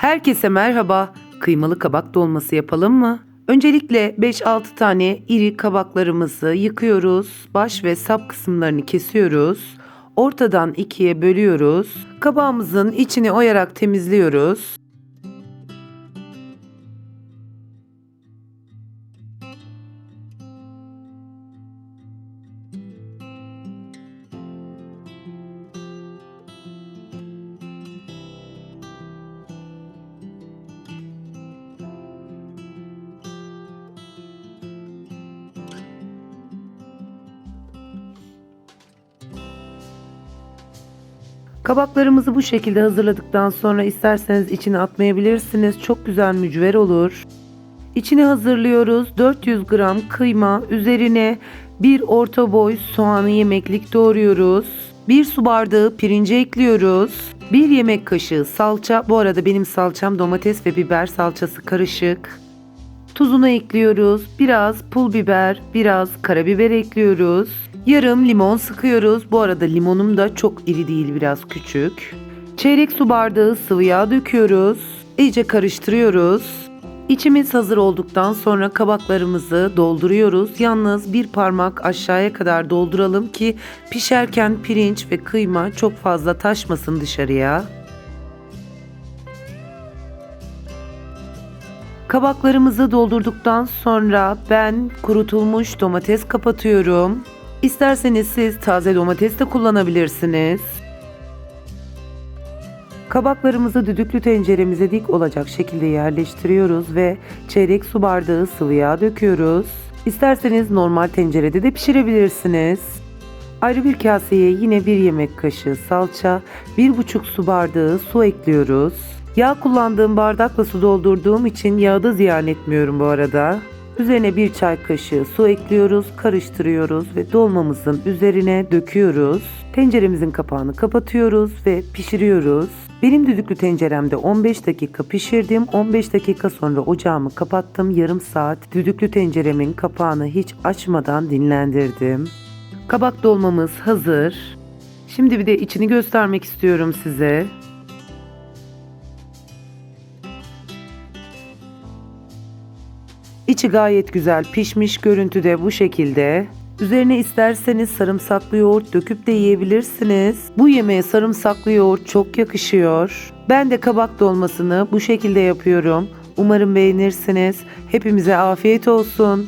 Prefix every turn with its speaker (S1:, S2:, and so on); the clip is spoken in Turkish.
S1: Herkese merhaba. Kıymalı kabak dolması yapalım mı? Öncelikle 5-6 tane iri kabaklarımızı yıkıyoruz. Baş ve sap kısımlarını kesiyoruz. Ortadan ikiye bölüyoruz. Kabağımızın içini oyarak temizliyoruz. Kabaklarımızı bu şekilde hazırladıktan sonra isterseniz içine atmayabilirsiniz. Çok güzel mücver olur. İçini hazırlıyoruz. 400 gram kıyma, üzerine bir orta boy soğanı yemeklik doğruyoruz. Bir su bardağı pirinci ekliyoruz. Bir yemek kaşığı salça. Bu arada benim salçam domates ve biber salçası karışık. Tuzunu ekliyoruz. Biraz pul biber, biraz karabiber ekliyoruz. Yarım limon sıkıyoruz. Bu arada limonum da çok iri değil, biraz küçük. Çeyrek su bardağı sıvı yağ döküyoruz. İyice karıştırıyoruz. İçimiz hazır olduktan sonra kabaklarımızı dolduruyoruz. Yalnız bir parmak aşağıya kadar dolduralım ki pişerken pirinç ve kıyma çok fazla taşmasın dışarıya. Kabaklarımızı doldurduktan sonra ben kurutulmuş domates kapatıyorum. İsterseniz siz taze domates de kullanabilirsiniz. Kabaklarımızı düdüklü tenceremize dik olacak şekilde yerleştiriyoruz ve çeyrek su bardağı sıvı yağ döküyoruz. İsterseniz normal tencerede de pişirebilirsiniz. Ayrı bir kaseye yine bir yemek kaşığı salça, bir buçuk su bardağı su ekliyoruz. Yağ kullandığım bardakla su doldurduğum için yağı da ziyan etmiyorum bu arada. Üzerine bir çay kaşığı su ekliyoruz, karıştırıyoruz ve dolmamızın üzerine döküyoruz. Tenceremizin kapağını kapatıyoruz ve pişiriyoruz. Benim düdüklü tenceremde 15 dakika pişirdim. 15 dakika sonra ocağımı kapattım. Yarım saat düdüklü tenceremin kapağını hiç açmadan dinlendirdim. Kabak dolmamız hazır. Şimdi bir de içini göstermek istiyorum size. İçi gayet güzel pişmiş görüntüde bu şekilde. Üzerine isterseniz sarımsaklı yoğurt döküp de yiyebilirsiniz. Bu yemeğe sarımsaklı yoğurt çok yakışıyor. Ben de kabak dolmasını bu şekilde yapıyorum. Umarım beğenirsiniz. Hepimize afiyet olsun.